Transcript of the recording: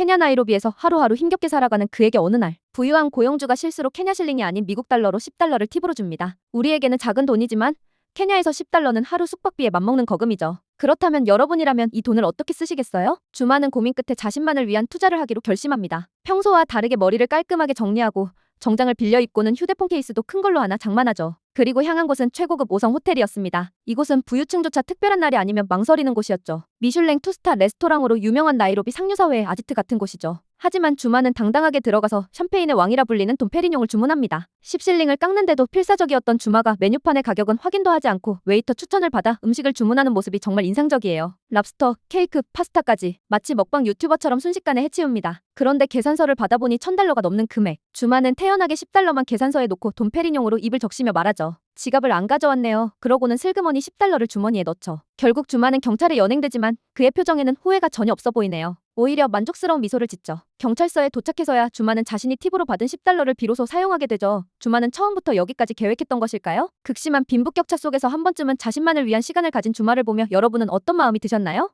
케냐 나이로비에서 하루하루 힘겹게 살아가는 그에게 어느 날 부유한 고용주가 실수로 케냐 실링이 아닌 미국 달러로 10달러를 팁으로 줍니다. 우리에게는 작은 돈이지만 케냐에서 10달러는 하루 숙박비에 맞먹는 거금이죠. 그렇다면 여러분이라면 이 돈을 어떻게 쓰시겠어요? 주많은 고민 끝에 자신만을 위한 투자를 하기로 결심합니다. 평소와 다르게 머리를 깔끔하게 정리하고 정장을 빌려 입고는 휴대폰 케이스도 큰 걸로 하나 장만하죠. 그리고 향한 곳은 최고급 5성 호텔이었습니다. 이곳은 부유층조차 특별한 날이 아니면 망설이는 곳이었죠. 미슐랭 투스타 레스토랑으로 유명한 나이로비 상류사회의 아지트 같은 곳이죠. 하지만 주마는 당당하게 들어가서 샴페인의 왕이라 불리는 돈페리뇽을 주문합니다. 10실링을 깎는데도 필사적이었던 주마가 메뉴판의 가격은 확인도 하지 않고 웨이터 추천을 받아 음식을 주문하는 모습이 정말 인상적이에요. 랍스터, 케이크, 파스타까지 마치 먹방 유튜버처럼 순식간에 해치웁니다. 그런데 계산서를 받아보니 1000달러가 넘는 금액. 주마는 태연하게 10달러만 계산서에 놓고 돈페리뇽으로 입을 적시며 말하죠. 지갑을 안 가져왔네요. 그러고는 슬그머니 10달러를 주머니에 넣죠. 결국 주마는 경찰에 연행되지만 그의 표정에는 후회가 전혀 없어 보이네요. 오히려 만족스러운 미소를 짓죠. 경찰서에 도착해서야 주마는 자신이 팁으로 받은 10달러를 비로소 사용하게 되죠. 주마는 처음부터 여기까지 계획했던 것일까요? 극심한 빈부격차 속에서 한 번쯤은 자신만을 위한 시간을 가진 주마를 보며 여러분은 어떤 마음이 드셨나요?